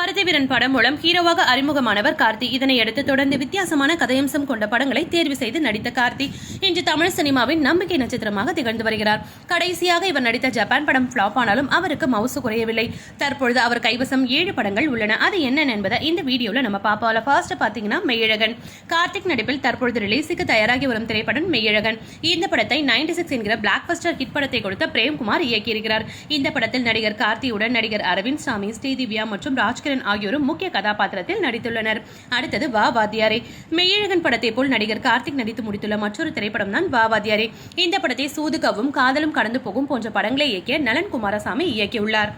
பருத்திவீரன் படம் மூலம் ஹீரோவாக அறிமுகமானவர் கார்த்தி. இதனையடுத்து தொடர்ந்து வித்தியாசமான கதையம்சம் கொண்ட படங்களை தேர்வு செய்து நடித்த கார்த்தி. இன்று தமிழ் சினிமாவின் நம்பிக்கை நட்சத்திரமாக திகழ்ந்து வருகிறார். கடைசியாக இவர் நடித்த ஜப்பான் படம் ஃபிளாப் ஆனாலும் அவருக்கு மவுசு குறையவில்லை. தற்பொழுது அவர் கைவசம் ஏழு படங்கள் உள்ளன. அது என்னென்ன என்பதை இந்த வீடியோவில் நம்ம பார்ப்போம் ஃபர்ஸ்ட் பார்த்தீங்கன்னா மெய்யழகன். கார்த்திக் நடிப்பில் தற்பொழுது ரிலீஸுக்கு தயாராகி வரும் திரைப்படம் மெய்யழகன். இந்த படத்தை நைன்டி சிக்ஸ் என்கிற பிளாக் பஸ்டர் ஹிட் படத்தை கொடுத்த பிரேம்குமார் இயக்கியிருக்கிறார். இந்த படத்தில் நடிகர் கார்த்தியுடன் நடிகர் அரவிந்த் சாமி ஸ்ரீதிவ்யா மற்றும் ராஜ்கிரண் ஆகியோரும் முக்கிய கதாபாத்திரத்தில் நடித்துள்ளனர். அடுத்தது வா வாத்தியாரே. மெய்யழகன் படத்தை போல் நடிகர் கார்த்திக் நடித்து முடித்துள்ள மற்றொரு திரைப்படம் தான் வா வாத்தியாரே. இந்த படத்தை சூதுகவும் காதலும் கடந்து போகும் போன்ற படங்களை இயக்கிய நலன் குமாரசாமி இயக்கியுள்ளார்.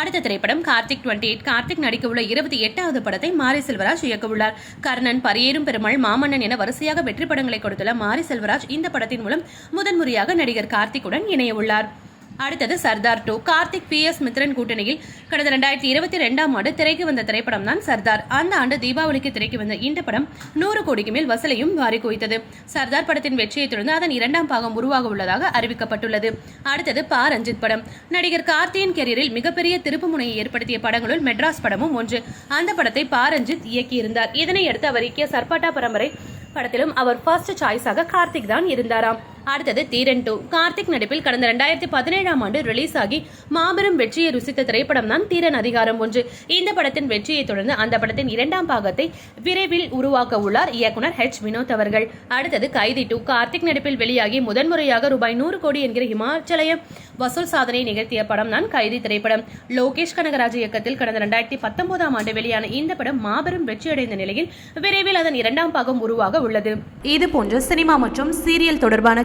அடுத்த திரைப்படம் கார்த்திக் டுவெண்ட்டி எயிட். கார்த்திக் நடிக்க உள்ள இருபத்தி எட்டாவது படத்தை மாரி செல்வராஜ் இயக்கவுள்ளார். கர்ணன் பரியேறும் பெருமாள் மாமன்னன் என வரிசையாக வெற்றி படங்களை கொடுத்துள்ள மாரி செல்வராஜ் இந்த படத்தின் மூலம் முதன்முறையாக நடிகர் கார்த்திக்குடன் இணையவுள்ளார். உள்ளார் அடுத்தது Sardar two. Karthik P. S. Mithran கூட்டணியில் கடந்த ரெண்டாயிரத்தி இருபத்தி ரெண்டாம் ஆண்டு திரைக்கு வந்த திரைப்படம் தான் சர்தார். அந்த ஆண்டு தீபாவளிக்கு திரைக்கு வந்த இந்த படம் நூறு கோடிக்கு மேல் வசூலையும் வாரி குவித்தது. சர்தார் படத்தின் வெற்றியை தொடர்ந்து அதன் இரண்டாம் பாகம் உருவாக உள்ளதாக அறிவிக்கப்பட்டுள்ளது. அடுத்தது பா. ரஞ்சித் படம். நடிகர் கார்த்தியின் கெரியரில் மிகப்பெரிய திருப்பு முனையை ஏற்படுத்திய படங்களுள் மெட்ராஸ் படமும் ஒன்று. அந்த படத்தை பா. ரஞ்சித் இயக்கியிருந்தார். இதனையடுத்து அவர் இயக்கிய சர்பாட்டா பரம்பரை படத்திலும் அவர் ஃபர்ஸ்ட் சாய்ஸாக கார்த்திக் தான் இருந்தாராம். அடுத்தது தீரன் டூ. கார்த்திக் நடிப்பில் கடந்த ரெண்டாயிரத்தி பதினேழாம் ஆண்டு ரிலீஸ் ஆகி மாபெரும் வெற்றியை ருசித்த திரைப்படம் தான் தீரன் அதிகாரம் ஒன்று. இந்த படத்தின் வெற்றியை தொடர்ந்து அந்த படத்தின் இரண்டாம் பாகத்தை விரைவில் உருவாக்க உள்ளார் இயக்குனர் ஹெச் வினோத் அவர்கள். அடுத்தது கைதி டூ. கார்த்திக் நடிப்பில் வெளியாகி முதன்முறையாக ரூபாய் நூறு கோடி என்கிற இமாச்சலய வசூல் சாதனை நிகழ்த்திய படம் தான் கைதி திரைப்படம். லோகேஷ் கனகராஜ் இயக்கத்தில் கடந்த ரெண்டாயிரத்தி பத்தொன்பதாம் ஆண்டு வெளியான இந்த படம் மாபெரும் வெற்றியடைந்த நிலையில் விரைவில் அதன் இரண்டாம் பாகம் உருவாக உள்ளது. இது போன்ற சினிமா மற்றும் சீரியல் தொடர்பான